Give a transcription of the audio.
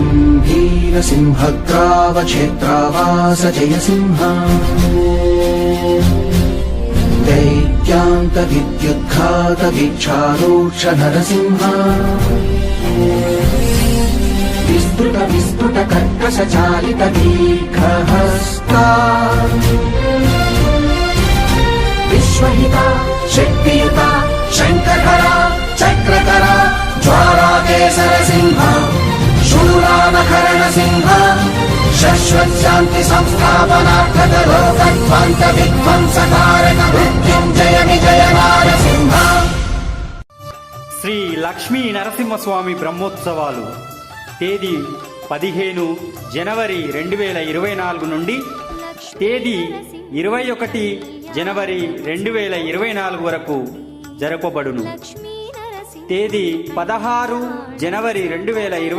गम्भीरसिंहग्रावक्षेत्रावास जयसिंह दैत्यान्तविद्युद्घातवीक्षारोक्ष नरसिंह विस्तृत विस्तृत कर्कश चालित दीर्घहस्ता विश्वहिता शान्ति संस्थापनार्थक लोकध्वन्त विध्वंसकारक मृत्युञ्जय विजय नारसिंह శ్రీ లక్ష్మీ నరసింహస్వామి బ్రహ్మోత్సవాలు తేదీ పదిహేను జనవరి రెండు వేల ఇరవై నాలుగు నుండి తేదీ ఇరవై ఒకటి జనవరి రెండు వేల ఇరవై నాలుగు వరకు జరపబడును తేదీ పదహారు జనవరి రెండు వేల ఇరవై